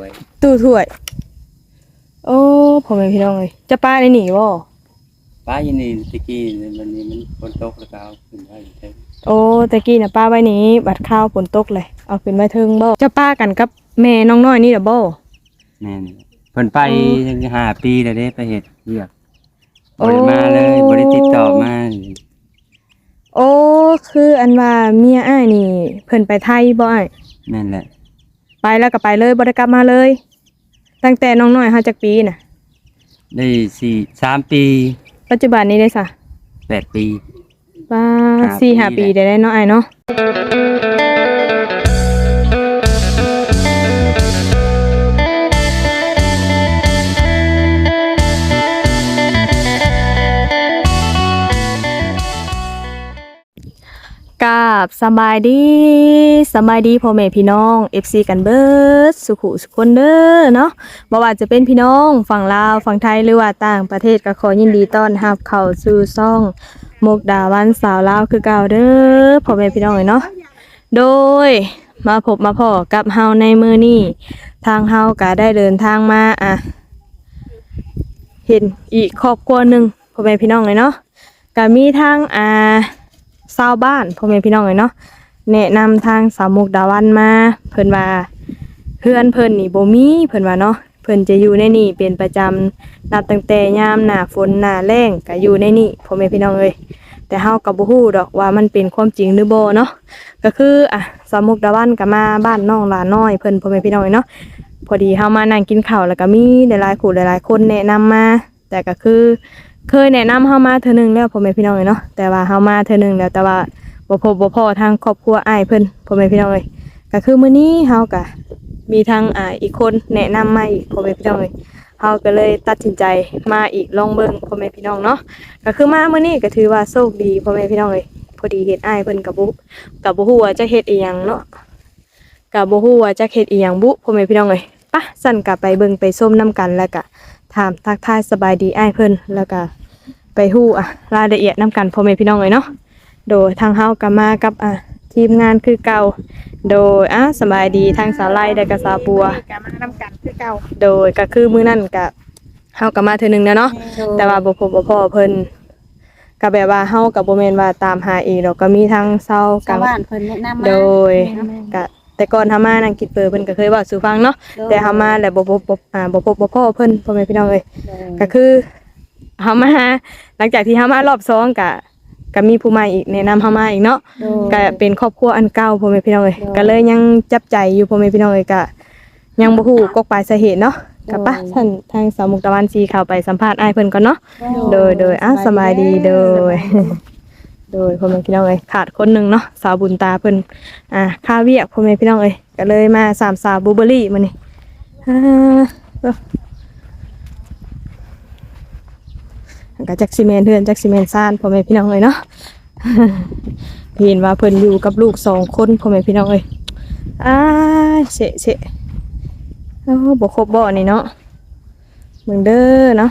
วยตู้ถ้วย โอ้พ่อแม่พี่น้องเอ้ยจะป้าได้หนีบ่ป้ายินนี่ตะกี้เนี่ยมันนี่มันฝนตกแล้วก็เอาขึ้นไว้อยู่เทิงโอ้ตะกี้น่ะป้าไว้นี้บัดข้าวฝนตกเลย เอาขึ้นไว้เทิงบ่จะป้ากันกับแม่น้องน้อยนี่ล่ะบ่ แม่นเพิ่นไปอ๋อตั้งห้าปีแล้วเด้ไปเฮ็ดเวียกโอ้บ่ได้มาเลยบ่ได้ติดต่อมาโอ้คืออันว่าเมียอ้ายนี่ เพิ่นไปไทยบ่อ้ายแม่นแหละ ไปแล้วก็ไปเลยบ่ได้กลับมาเลย ตั้งแต่น้องน้อยเฮาจักปีน่ะ ได้สี่สามปีปัจจุบันนี้ได้ซะแปดปีป้าห้าสี่ห้าปีปีแหละได้แล้วเนาะอ้ายเนาะ ราบสบายดีสบายดีพ่อแม่พี่น้อง FC กันเบิร์ดสุขุสุขคนเด้อเนาะบ่ว่าจะเป็นพี่น้องฝั่งลาวฝั่งไทยหรือว่าต่างประเทศก็ขอยินดีต้อนรับเข้าสู่ซ่องมุกดาวันสาวลาวคือเก่าเด้อพ่อแม่พี่น้องเอ้ยเนาะโดยมาพบมาพอกับเฮาในมือนี้ทางเฮาก็ได้เดินทางมาอะเห็นอีกครอบครัวหนึ่งพ่อแม่พี่น้องเลยเนาะก็มีทางอ่า ชาวบ้านพ่อแม่พี่น้องเลยเนาะแนะนำทางสาวมุกดาวันมา เพิ่นว่าเพื่อนเพิ่นนี่บ่มีเพิ่นว่าเนาะเพิ่นจะอยู่ในนี่เป็นประจำนับตั้งแต่ยามหน้าฝนหน้าแล้งก็อยู่ในนี่พ่อแม่พี่น้องเอ้ยแต่เฮาก็บ่ฮู้ดอกว่ามันเป็นความจริงหรือบ่เนาะก็คืออะสาวมุกดาวันก็มาบ้านน้องหลาน้อยเพิ่นพ่อแม่พี่น้องเอ้ยเนาะพอดีเฮามานั่งกินข้าวแล้วก็มีหลายๆคู่หลายๆคนแนะนำมา แต่ก็คือ เคยแนะนำเฮามาเทื่อนึงแล้วพ่อแม่พี่น้องเอ้ยเนาะแต่ว่าเฮามาเทื่อนึงแล้วแต่ว่าบ่พบบ่พอทางครอบครัวอ้ายเพิ่นพ่อแม่พี่น้องเอ้ยก็คือมื้อนี้เฮาก็มีทางอ่าอีกคนแนะนำมาอีกพ่อแม่พี่น้องเอ้ยเฮาก็เลยตัดสินใจมาอีกลองเบิ่งพ่อแม่พี่น้องเนาะก็คือมามื้อนี้ก็ถือว่าโชคดีพ่อแม่พี่น้องเอ้ยพอดีเฮ็ดอ้ายเพิ่นก็บ่ก็บ่ฮู้ว่าจะเฮ็ดอีหยังเนาะก็บ่ฮู้ว่าจะเฮ็ดอีหยังบุพ่อแม่พี่น้องเอ้ยปะสั่นกลับไปเบิ่งไปส้มน้ำกันแล้วก็ถามทักทายสบายดีอ้ายเพิ่นแล้วก็ ไปฮู้อะรายละเอียดน้ำกันพ่อแม่พี่น้องเลยเนาะโดยทางเฮาก็มากับอะทีมงานคือเก่า โดยอะสบายดีทางสาวไล่และก็สาวบัว กามานำกันคือเก่าโดยก็คือมื้อนั้นก็เฮาก็มาเทื่อนึงแล้วเนาะ แต่ว่าบ่พบบ่พอเพิ่นก็แบบว่าเฮาก็บ่แม่นว่าตามหาอีกดอกก็มีทางเซาชาวบ้านเพิ่นแนะนำมาโดยก็แต่ก่อนเฮามานั่งคิดเปิดเพิ่นก็เคยเว้าสู่ฟังเนาะแต่เฮามาแล้วบ่พบบ่อ่าบ่พบบ่พ้อเพิ่นพ่อแม่พี่น้องเอ้ยก็คือ เฮามาหลังจากที่เฮามารอบสองก็ก็มีผู้ใหม่อีกแนะนำเฮามาอีกเนาะก็เป็นครอบครัวอันเก่าพ่อแม่พี่น้องเอ้ยก็เลยยังจับใจอยู่พ่อแม่พี่น้องเอ้ยก็ยังบ่ฮู้กกปลายสาเหตุเนาะก็ปะท่านทางสาวมุกตะวันสีเข้าไปสัมภาษณ์อ้ายเพิ่นก่อนเนาะ โดยโดยอะสบายดีโดย โดยพ่อแม่พี่น้องเอ้ยขาดคนหนึงเนาะสาวบุญตาเพิ่นอ่าค่าเวียกพ่อแม่พี่น้องเอ้ยก็เลยมาสามสาวบูเบอรี่มื้อนี้อ่าเอ้อ ก็จักซีเมนเทือนจักซีเมนซ่านพ่อแม่พี่น้องเลยเนาะเห็นว่าเพิ่นอยู่กับลูกสองคนพ่อแม่พี่น้องเลยอ้ายเสะเสะโอ้บ่ครบบ่นี่เนาะมึงเด้อเนาะ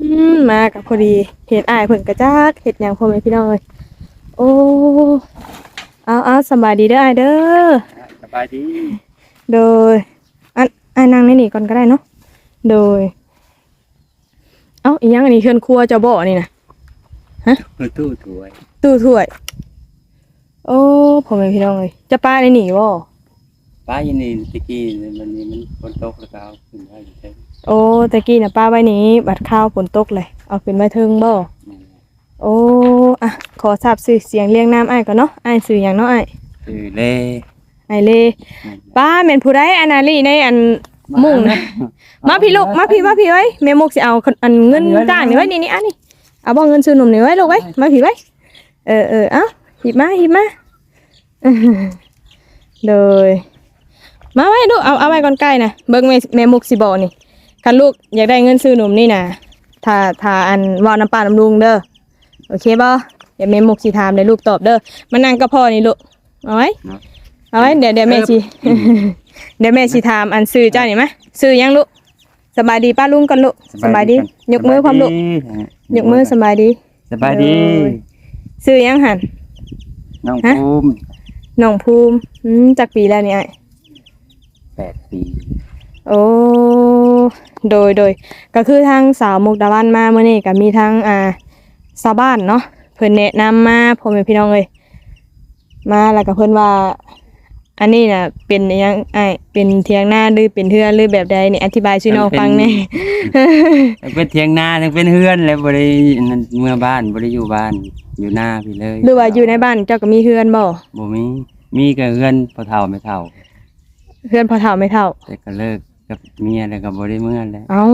อืมมากับพอดีเห็นอ้ายเพิ่นกระจักเฮ็ดหยังพ่อแม่พี่น้องเลยโอ้เอาเอาสำบายดีเด้ออ้ายเด้อสบายดี โดยอันอันนั่งในนี่ก่อนก็ได้เนาะโดย เอ้าอีหยังอันนี้เคลื่อนครัวเจ้าบ่อนี่นะเปิดตู้ถวยตู้ถ้วย โอ้พ่อแม่พี่น้องเลยจะป้าในนี่บ่ป้ายินนี่ตะกี้เนี่ยมันนี่มันฝนตกแล้วก็เอาขึ้นไว้อยู่เทิงโอ้ตะกี้น่ะป้าไว้นี้ บัดข้าวฝนตกเลย เอาขึ้นไว้เทิงบ่แม่นแหละโอ้อะขอทราบชื่อเสียงเรียงนามอ้ายก่อนเนาะอ้ายชื่อหยังเนาะอ้ายคือเล่อ้ายเลป้าแม่นผู้ใดอันนาลีในอัน มุ่งนะมาพี่ลูกมาพี่มาพี่ไว้แม่มุกสิเอาอันเงินจ้างนี่ไว้นี่นี่อันนี้เอาบ่เงินซื้อนมนี่ไว้ลูกไว้มาพี่ไว้เออเออเอาหยิบมาหยิบมาเลยมาไว้ลูกเอาเอาไว้ก่อนใกล้นะเบิ่งแม่แม่มุกสิบอกนี่คันลูกอยากได้เงินซื้อนมนี่นะถ้าถ้าอันว่าน้ำปลาน้ำลุงเด้อโอเคบ่เดี๋ยวแม่มุกสิถามเดี๋ยวลูกตอบเด้อมานั่งกับพ่อนี่ลูกเอาไว้เอาไว้เดี๋ยวเดี๋ยวแม่สิ เดี๋ยวแม่สิถามอันซื้อเจ้านี่มะซื้อยังลูกสบายดีป้าลุงกันลูกสบายดียกมือความลูกยกมือสบายดีสบายดีซื้อยังหันน้องฮะภูมิน้องภูมิอืมจักปีแล้วนี่อ้ายแปดปี โอ้โดยโดยก็คือทางสาวมุกดาวันมาเมื่อนี้ก็มีทางอ่าชาวบ้านเนาะเพิ่นแนะนำมาพ่อแม่พี่น้องเอ้ยมาแล้วก็เพิ่นว่า อันนี้น่ะเป็นอิหยังไอ้ายเป็นเทียงหน้าหรือเป็นเฮือนหรือแบบใดนี่อธิบายช่วยน้องฟังแหน่ ทั้งเป็นเถียงนาทั้งเป็นเฮือนแล้วบ่ได้นั่นเมื่อบ้านบ่ได้อยู่บ้านอยู่หน้าพี่เลยหรือว่าอยู่ในบ้านเจ้าก็มีเฮือนบ่บ่มีมีก็เฮือนพอเฒ่าไม่เฒ่า เฮือนพอเฒ่าไม่เฒ่า แต่ก็เลิกกับเมียแล้วก็บ่ได้เมื่อแล้วเอ้า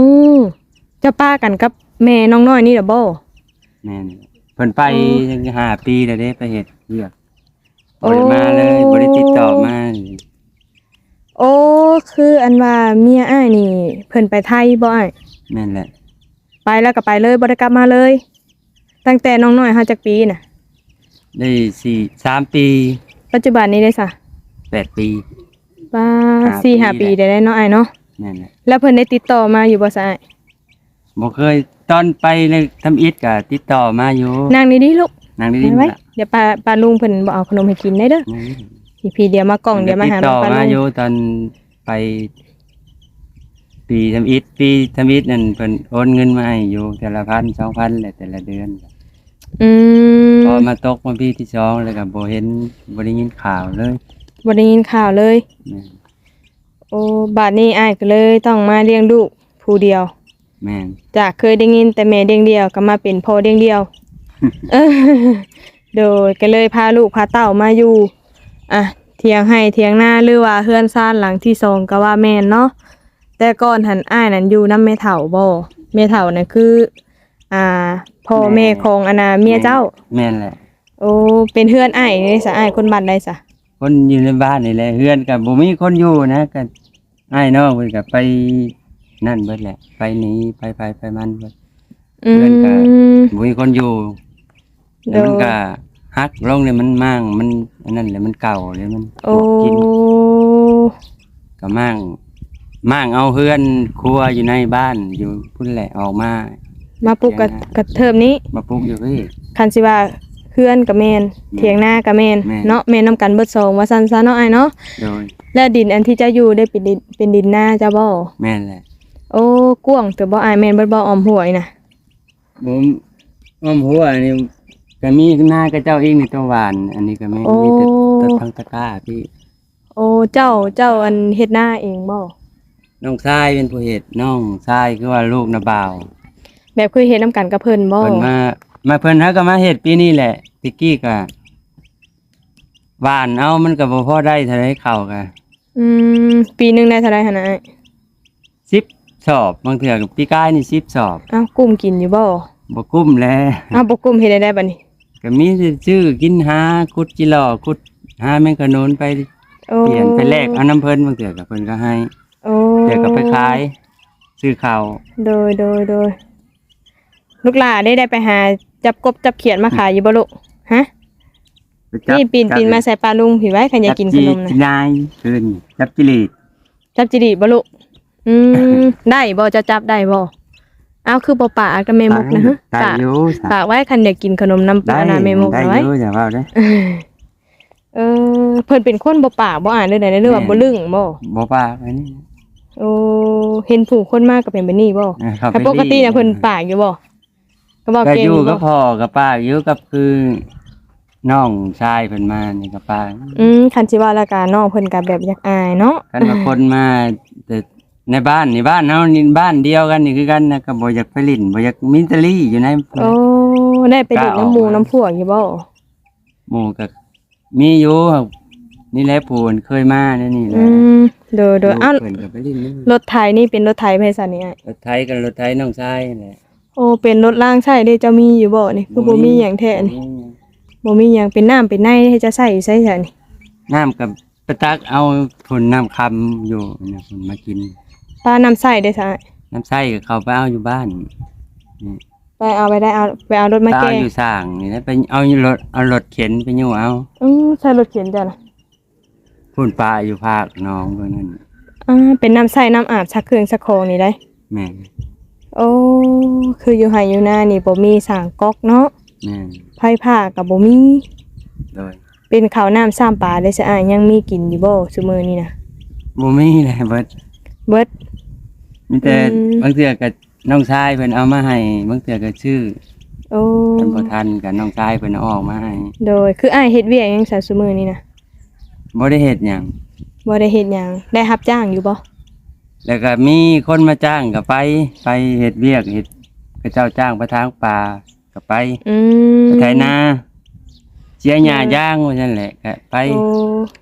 เจ้าป้ากันกับแม่น้องน้อยนี่เด้อบ่แม่นเพิ่นไปอ๋อห้าปีแล้วเด้ไปเฮ็ดเวียกโอ้ บ่ได้มาเลยบ่ได้ติดต่อมาโอ้คืออันว่าเมียอ้ายนี่ เพิ่นไปไทยบ่อ้ายแม่นแหละไปแล้วก็ไปเลยบ่ได้กลับมาเลย ตั้งแต่น้องน้อยเฮาจักปีน่ะ ได้สี่สามปีปัจจุบันนี้ได้ซะแปดปีป้าห้าสี่ห้าปีปีแหละได้แล้วเนาะอ้ายเนาะแม่นแหละแล้วเพิ่นได้ติดต่อมาอยู่บ่ซะอ้ายบ่เคยตอนไปเลยทำอิฐก็ติดต่อมาอยู่นั่งดีๆลูก นางได้ไปยินไว้ล่ะ เดี๋ยวป้าป้าลุงเพิ่นบ่เอาขนมให้กินได้เด้อพี่พี่เดี๋ยวมากล่องเดี๋ยวมาหาติดน้ต่องอป้ามาลุงอยู่ตอนไปปีทำอิฐปีทำอิฐนั่นเพิ่นโอนเงินมาให้อยู่แต่ละพันสองพันแหละแต่ละเดือนอืมพอมาตกมาปีที่สองเลยก็บ่เห็นบ่ได้ยินข่าวเลยบ่ได้ยินข่าวเลย แม่นโอ้บาดนี้อ้ายก็เลยต้องมาเลี้ยงลูกผู้เดียว แม่นจากเคยได้ยินแต่แม่เดียงเดียวก็มาเป็นพ่อเดียงเดียว เออ โดยก็เลยพาลูกพาเต้ามาอยู่อะเทียงให้เทียงหน้าหรือว่าเฮือนซ่านหลังที่สองก็ว่าแม่นเนาะแต่ก่อนหันอ้ายนั่นอยู่นำแม่เฒ่าบ่แม่เฒ่านั่นคือ อ่าพ่อแม่ของอนาเมียเจ้า แม่นแหละโอ้เป็นเฮือนอ้ายนี่ซะอ้ายคนบ้านใดซะคนอยู่ในบ้านนี่แหละเฮือนก็บ่มีคนอยู่นะก็อ้ายน้องเพิ่นก็ไปนั่นเบิดแหละ ไปหนีไปไปไปมันเบิดอืเฮือนก็ม บ่มีคนอยู่โด แล้วมันก็ฮักลงเลยมันมั่างมันอันนั้นแหละมันเก่าเลยมันโอ้กินก็มั่างมั่างเอาเฮือนครัวอยู่ในบ้านอยู่พุ่นแหละออกมา มาปลูกกับกับเทอมนี้ มาปลูกอยู่พี่คันสิว่าเฮือนกับแมนเถียงหน้ากับแมนแม่นเนาะแม่นำกันเบิดสองว่าซั่นซะเนาะอ้ายเนาะโดยแล้วดินอันที่เจะอยู่ได้เป็นดินเป็นดินหน้าเจ้าบ่แม่นแหละโอ้กว้างแต่บ่อายแม่นเบิดบ่ออมหวยน่ะผมอ้อมหัวอันนี้ ก็มีหน้ากระเจ้าเองในตัวหวาน อันนี้ก็ไม่โอ้มีแต่ต้นทั้งตะกร้าพี่โอ้เจ้าเจ้าอันเฮ็ดหน้าเองบ่น้องชายเป็นผู้เฮ็ดน้องชายคือว่าลูกนาบ่าวแบบเคยเฮ็ดนํกันกับเพิ่นบ่เพิ่นมามาเพิ่นฮะก็มาเฮ็ดปีนี้แหละติกกี้ก็หวานเอามันก็บ่พอได้เท่าไรเข้าก็อืมปีหนึงได้เท่าไหร่หั่นน่ะอ้าย10สอบบางเทื่อก็ปีกายนี่10สอบอ้าวกุ้มกินอยู่บ่บ่กุ้มแล้วอ้าวบ่กุ้มเฮ็ดได้ได้บัดนี้ ก็มีชื่อกินหาคุดจิหล่อคุดหาแมงกะโนนไปโอ้เปลี่ยนไปแลกเอาน้ำเพิ่นบางเทื่อก็เพิ่นก็ให้โอ้เดี๋ยวก็ไปขายซื้อข้าวโดยโดยโดยลูกหลาได้ได้ไปหาจับกบจับเขียดมาขายอยู่บ่ลูกฮะ ไปจับนี่ปีนปีนมาใส่ปลาลุงผิวไว้ใครอยากกินขนมจับจีนะนายคืนจับจิลีดจับจิริบ่ลูกอืม ได้บ่จะจับได้บ่ เอาคือบ่ปากกับแม่มุกนะฮะได้ปากอยู่ปากไว้คันอยากกินขนมน้ำปได้ลานาแม่มุกได้เอาไว้อยู่อย่าว่าเด้อ เออเพิ่นเป็นคนบ่ปากบ่อ่านเด้อใดเรื่องว่าแม่บ่ลึงบ่บ่ปากอันนี้โอ้เห็นผู้คนมากก็เป็นแบบนี้บ่เออเขาแต่ปกติน่ะเพิ่นปากอยู่บ่ก็บอกก็เก่งออยู่ยู่ก็บ่พอกับป้าอยู่กับคือน้องชายเพิ่นมานี่กับป้าอืมคันสิว่าและกาน้องเพิ่นก็แบบอยากอายเนาะกันว่าคนมาแต่ ในบ้านนี่บ้านเฮานี่บ้านเดียวกันนี่คือกันนะก็บ่อยากไปลิ้นบ่อยากมินตลี่อยู่ในโอ้ได้ไปดื่มน้ำหมูน้ำพวกอยู่บ่หมู่ก็มีอยู่ครับนี่แหละผู้เพิ่นเคยมาเนี่ยนี่แหอืละมโดยโดยเอ้าเพิ่นก็ไปลิ้นนี่รถไถนี่เป็นรถไถไผซะนี่อ้ายรถไทยกับรถไทยน้องชายนี่แหละโอ้เป็นรถล่างใช้เด้เจ้ามีอยู่บ่นี่คือบ่มีหยังแท้นี่บ่มีหยังเป็นน้ำเป็นในให้จะใช้อยู่ใช้ซะนี่น้ำกับไปตักเอาผลน้ำคำอยู่เนี่ยผลมากิน ปลาน้ำใช้ได้ซะอ้ายน้ำใส่กับเขาไปเอาอยู่บ้านไปเอาไปได้เอาไปเอารถมาตาแก้อยู่สร้างนี่นะไปเอารถเอารถเข็นไปอยู่เอาอือใช้รถเข็นจ้ะน่ะพุ่นปลาอยู่ภาคหน้องเพื่นนั่นอ่าเป็นน้ำใช้น้ำอาบชักเครื่องชักของนี่ได้ แม่นโอ้ คืออยู่ไห้อยู่หน้านี่บ่มีสร้างก๊อกเนาะแม่นไผผ้าก็บ่มี โดยเป็นข้าวน้ำซ้ำปลาได้ซะอ้ายยังมีกินอยู่บ่ซุมื้อนี้นะบ่มีเลยเบิดเบิด มีแต่อืม บางเทื่อก็น้องชายเพิ่นเอามาให้บางเทื่อก็ชื่อโอ้เพิ่นบ่ทันกับน้องชายเพิ่นเอาออกมาให้โดยคืออ้ายเฮ็ดเวียกหยังซะซุมื้อนี้นะบ่ได้เฮ็ดหยังบ่ได้เฮ็ดหยังได้รับจ้างอยู่บ่แล้วก็มีคนมาจ้างก็ไป ไปเฮ็ดเวียกเฮ็ดก็เจ้าจ้างไปทางป่าก็ไปอืมไปไถนาเสียหญ้าย่างว่าซั่นแหละก็ไป โอ้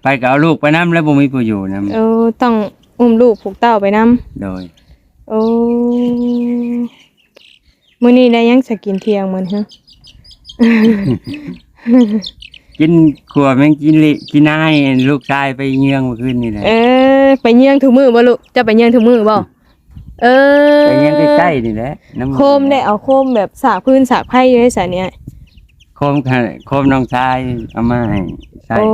ไปก็เอาลูกไปนํแล้วบ่มีผู้อยู่นํโอ้ต้องอุ้มลูกผูกเต้าไปนํโดย โอ้มื้อนี้ได้หยังสกินเที่ยงมื้อฮะ กินขัวแมงกินลิกินนายลูกชายไปเยืองเมื่อคืนนี่แหละเออ ไปเยี่ยงทุกมื้อบ่ลูกจะไปเยี่ยงทุกมื้อบ่เออไปเยืองใกล้ๆนี่แหละน้ำโคมได้เอาโคมแบบสากพื้นสากไผ่อยู่ในสระเนี่ยโคมค่ะโคมน้องชายเอามาให้ใช่โอ้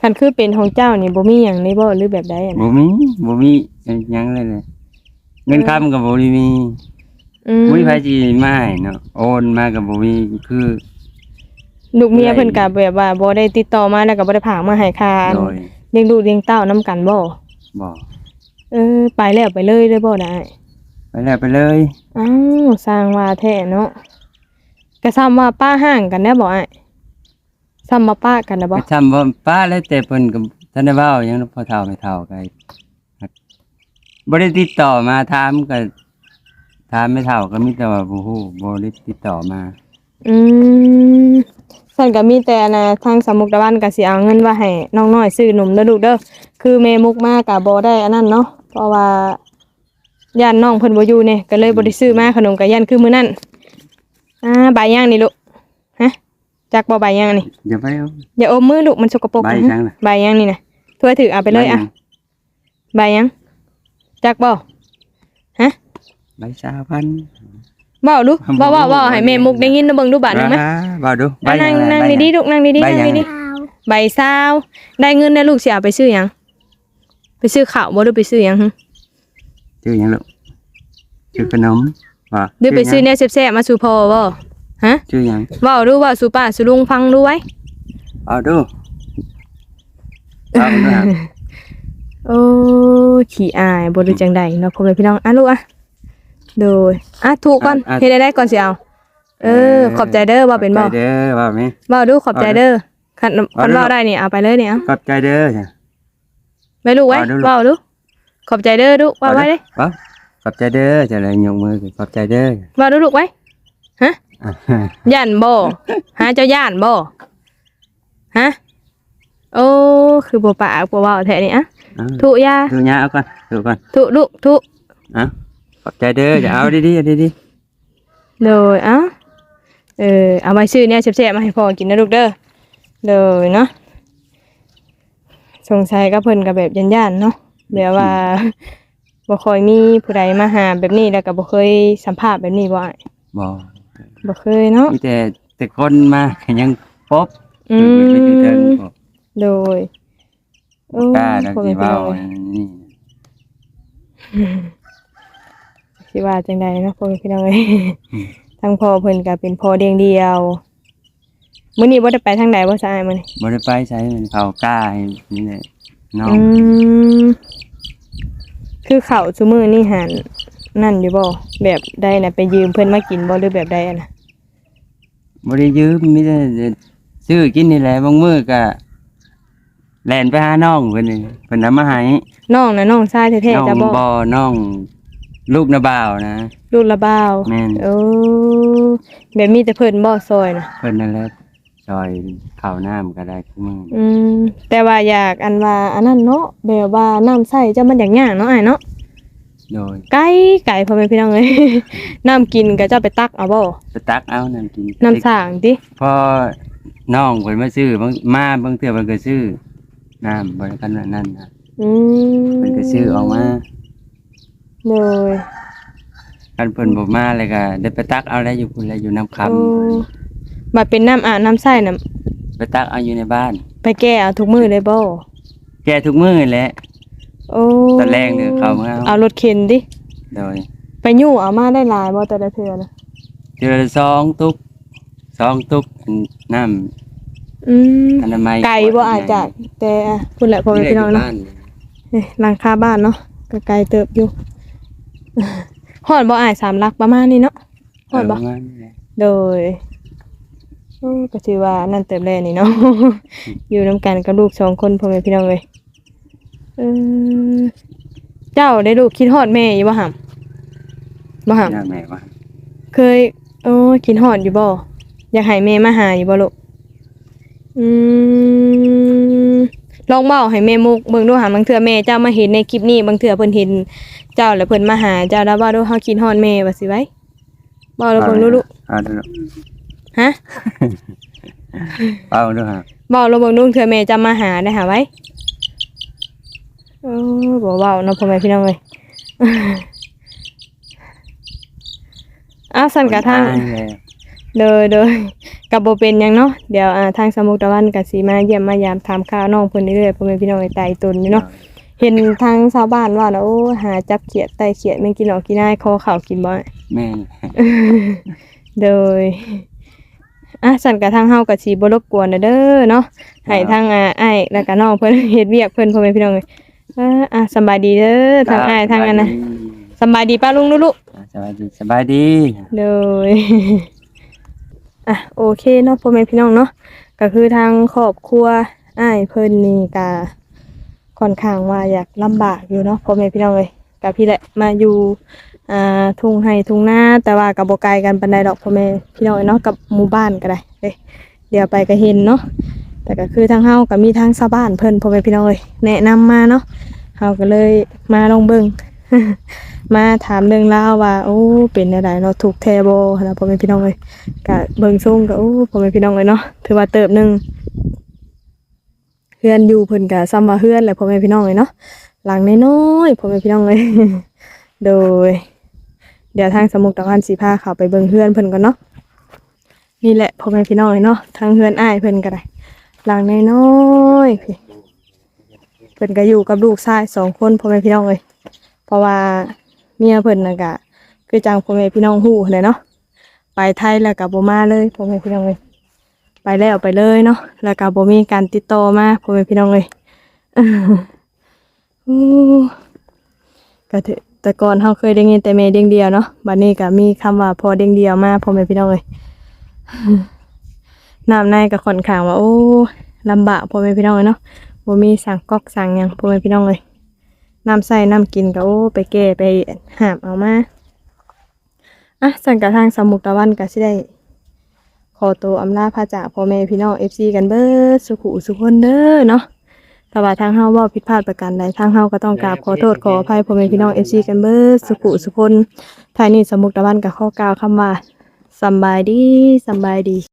คันคือเป็นของเจ้านี่บ่มีหยังในบ่หรือแบบใดอะนะบ่มีบ่มีหยังเลยเลย เงินคำกับบ่ได้มีอืมบ่มีไผสิมาให้เนาะโอนมากับบ่มีคือ ลูกเมียเพิ่นก็แบบว่าบ่ได้ติดต่อมาแล้วก็บ่ได้ผากมาให้ค่าโดยเลี้ยงลูกเลี้ยงเต้านํกันบ่บ่เออไปแล้วไปเลยได้บ่ได้ ไปแล้วไปเลย อ้าวสร้างว่าแท้เนาะก็ซ้ำว่าป้าห่างกันได้บ่อ้ายซ้ำมาป้ากันนะบ่ก็ทำบ่ป้าแล้วแต่เพิ่นก็ท่านได้เว้าหยังพอเฒ่าไม่เฒ่าก็ บ่ได้ติดต่อมาถามก็ถามไม่เฒ่าก็มีแต่ว่าบ่ฮู้บ่ได้ติดต่อมาอืมสั่นก็มีแต่นะทางสามมุกตะวันก็สิเอาเงินว่าให้น้องน้อยซื้อหนุ่มเด้อลูกเด้อคือแม่มุกมาก็บ่ได้อันนั้นเนาะเพราะว่าย่านน้องเพิ่นบ่อยู่เนี่ยก็เลยบ่ได้ซื้อมาขนมก็ย่านคือมื้อนั้นอ่าใบย่างนี่ลูกฮะจักบ่ใบย่างนี่อย่าไปเอา อย่าอมมือลูกมันสกปรกใบนะจังน่ะ ใบย่างนี่นะถ้วยถือเอาไปเลยอะใบย่าง จักบ่ฮะใบชาพันธุ์ เว้าดูบ่เว้าเว้าบ่เว้าให้แม่มุกได้ยินเด้อเบิ่งดูบาดหนึงไหมอ่าบ่ดูใบอะนั่งหยันั่งใบหยังดีๆลูกนั่งดีๆใบนั่งหยังดีๆใบซาวได้เงินได้ลูกสิเอาไปซื้อหยังไปซื้อข้าวบ่หรือไปซื้อหยังหึชื่อหยังลูกชื่อขนมบ่หรือไปซื้อหยังแนวแซ่บๆมาสู่พ่อบ่ฮะชื่อหยังเว้าดูเว่าสู่ป้าสู่ลุงฟังดูไว้เอาดูเอาดูนะโอ้ ขี้อายบ่รู้จังใดเนาะพ่อแม่พี่น้องอะลูกอะโดยอะถูกก่อนเฮ็ดได้ได้ก่อนสิเอาเออ ขอบใจเด้อว่าเป็นบ่ขอบใจเด้อว่าไหมเว้าดูขอบใจเด้อคันคันเอาดูเว้าได้นี่เอาไปเลยเนี่ยเอาขอบใจเด้อจ้ะ ไว้ลูกไว้เอาดูลูก เว้าดูขอบใจเด้อลูกว่าไว้เด้บ่ขอบใจเด้อจะเลยยกมือขอบใจเด้อเว้าดูลูกไว้ฮะอะย่านบ่ฮะเจ้าย่านบ่ฮะโอ้คือบ่ปากบ่เว้าแท้นี่อะ เอาทุยาดูยาเอาก่อนดูก่อนทุลูกทุอะขอบใจเด้อจะเอาดีๆเอาดีโดยเอ้าเออเอามาซื้อเนี่ยแซ่บๆมาให้พ่อกินนะลูกเด้อโดยเนาะสงสัยก็เพิ่นก็แบบย่านๆเนาะแบบว่าบ่ค่อยมีผู้ใดมาหาแบบนี้แล้วก็บ่เคยสัมภาษณ์แบบนี้บ่อ้ายๆบ่บ่เคยเนาะมีแต่แต่คนมายังพบอืไปอยู่เทิงมพบโดยโอ้ กล้าดังพ่อสิแม่พี่เว้าน้องนี่สิว่าจังใดเนาะพ่อแม่พี่น้องเอ้ยทั้งพ่อเพิ่นก็เป็นพ่อเดียงเดียวมื้อนี้บ่ได้ไปทางใดบ่ซะอ้ายมื้อนี้บ่ได้ไปใช้มันเขากล้าให้นี่แหละน้องอืมคือข้าวซุมื้อนี่หันนั่นอยู่บ่แบบใดน่ะไปยืมเพิ่นมากินบ่หรือแบบใดอะน่ะบ่ได้ยืมมีแต่ซื้อกินนี่แหละบางมื้อก็ แล่นไปหาน้องเพิ่นนี่เพิ่นเอามาให้น้องน่ะน้องชายแท้น้องๆจ้ะบ่บ่น้องลูกนาบ่าวนะ ลูกละบ่าวแม่น โอ้แบบมีแต่เพิ่นบ่ซอยน่ะเพิ่นนั่นแหละซอยข้าวน้ำก็ได้ทุกมื้ออืมแต่ว่าอยากอันว่าอันนั้นเนาะแบบว่าน้ำใส่จะมันอย่างยากเนาะอ้ายเนาะโดยไก่ไก่พ่อแม่พี่น้องเอ้ย น้ำกินก็จะไปตักเอาบ่ไปตักเอาน้ำกินน้ำสร้างติพอน้องเพิ่นมาซื้อบางมาบางเทื่อเพิ่นก็ซื้อ น้ำบ่ได้กันว่านั่นนะอืมเพิ่นก็ซื้อออกมาโดยคันเพิ่นบ่มาเลยก็ได้ไปตักเอาได้อยู่พุ่นแล้วอยู่น้ำคำโอ้มาเป็นน้ำอาบน้ำใส่น่ะไปตักเอาอยู่ในบ้าน ไปแก้เอาทุกมื้อเลยบ่แก่ทุกมื้อแหละ โอ้ตอนแรกเนี่ยเขามาเอา เอารถเข็นดิ โดยไปยู่เอามาได้หลายบ่แต่ละเทื่อนะเดือนละสองตุกสองตุกน้ำ อืมอนามัยไกลบ่อาจจะแต่พุ่นแหละพ่อแม่พี่น้องเนาะบ้เอ้ยหลังคาบ้านเนาะก็ไกลเติบอยู่ฮอดบ่อายสามหลักประมาณนี้เนาะฮอดบ่ประมาณนี้แหละโดยโอ้ก็ถือว่านั่นเติบแรนี่เนาะ อยู่นํกันกับลูกสองคนพ่อแม่พี่น้องเลยเออเจ้าได้ลูกคิดฮอดแม่อยู่บ่หำบ่หำยากแม่ว่าเคยโอ้คิดฮอดอยู่บ่อยากให้แม่มาหาอยู่บ่ลูก อืมลองเว้าให้แม่มุกเบิ่งดูหาบางเทื่อแม่เจ้ามาเห็นในคลิปนี้บางเทื่อเพิ่นเห็นเจ้าแล้วเพิ่นมาหาเจ้าแล้วว่าดูเฮาคิดฮอดแม่ว่าสิไว้บ่แล้วเบิ่งดูลูกเอาดูลูกฮะเอาดูฮะบอกเราเบิ่งดูเถื่อแม่จะมาหาได้หาไว้เออบอกเว้าเนาะพ่อแม่พี่น้องเอ้ยอ้าวสั่นกะทาง อายแล้วเดยเดยกับโบเป็นหยังเนาะเดี๋ยวอ่าทางสมุทรตะวันกับสีมาเยี่ยมมายามถามข่าวน้องเพิ่นเรื่อยๆพ่อแม่พี่น้องไอ้ตายตุนอยู่เนาะเห็นทางชาวบ้านว่าแล้วโอ้หาจับเขียดไตเขียดแม่งกินออกกินได้คอข้าวกินบ่ แม่นโดยอะสั่นกะทางเฮากับสีบ่รบกวนเด้อเนาะให้ทางอ่าอ้ายแล้วก็น้องเพิ่น เฮ็ดเวียกเพิ่นพ่อแม่พี่น้องเอ้ยอ่าอะสำบายดีเด้อทางอ้ายทางอันนะสำบายดีป้าลุงลูกๆสบายดีสบายดี เลย อะโอเคเนาะพ่อแม่พี่น้องเนาะก็คือทางครอบครัวอ้ายเพิ่นนี่ก็ค่อนข้างว่าอยากลำบากอยู่เนาะพ่อแม่พี่น้องเลยกับพี่แหละมาอยู่อ่าทุ่งไห้ทุ่งนาแต่ว่ากับโบไกลกันปันใดดอกพ่อแม่พี่น้องเอ้ยเนาะกับหมู่บ้านก็ได้เด้เดี๋ยวไปก็เห็นเนาะแต่ก็คือทางเฮาก็มีทางชาวบ้านเพิ่นพ่อแม่พี่น้องเลยแนะนำมาเนาะเฮาก็เลยมาลองเบิ่ง มาถามเรื่องราวว่าโอ้เป็นอะไรเนาะถูกแทโบนะพ่อแม่พี่น้องเลยกะเบิ่งซุ่งกะโอ้พ่อแม่พี่น้องเลยเนาะถือว่าเติบหนึ่งเฮือนอยู่เพิ่นกะซ้ำว่าเฮือนแหละพ่อแม่พี่น้องเลยเนาะหลังน้อยๆพ่อแม่พี่น้องเลย โดย เดี๋ยวทางสมุกตะวันสีพาเขาไปเบิ่งเฮือนเพิ่นก่อนเนาะนี่แหละพ่อแม่พี่น้องเลยเนาะทางเฮือนอ้ายเพิ่นก็ได้หลังน้อยๆพี่เพิ่นก็อยู่กับลูกชายสองคนพ่อแม่พี่น้องเลยเพราะว่า เมียเพิ่นน่ะก็คือจังพ่อแม่พี่น้องฮู้เลยเนาะไปไทยแล้วก็บ่มาเลยพ่อแม่พี่น้องเลยไปแล้วไปเลยเนาะแล้วก็บ่มีการติดต่อมาพ่อแม่พี่น้องเลยอู้ก็ถือแต่ก่อนเฮาเคยได้ยินแต่แม่เด้งเดียวเนาะบัดนี้ก็มีคำว่าพอเด้งเดียวมาพ่อแม่พี่น้องเลยน้ำในก็ค่อนข้างว่าโอ้ลำบากพ่อแม่พี่น้องเลยเนาะบ่มีสั่งก๊อกสั่งหยังพ่อแม่พี่น้องเลย น้ำใส่น้ำกินก็โอ้ ไปแก้ไปหามเอามาอะสั่งกระทางสมุกตะวันก็สิได้ ขอตัวอำลาพระจากพ่อแม่พี่น้องเอฟซีกันเบิดสุขุสุขคนเด้อเนาะแต่ว่าทางเฮาว่าผิดพลาดประการใดทางเฮาก็ต้องกราบขอโทษขออภัยพ่อแม่พี่น้องเอฟซีกันเบิดสุขุสุขคนท้ายนี้สมุกตะวันก็ข้อกล่าวคำว่าสำบายดีสำบายดี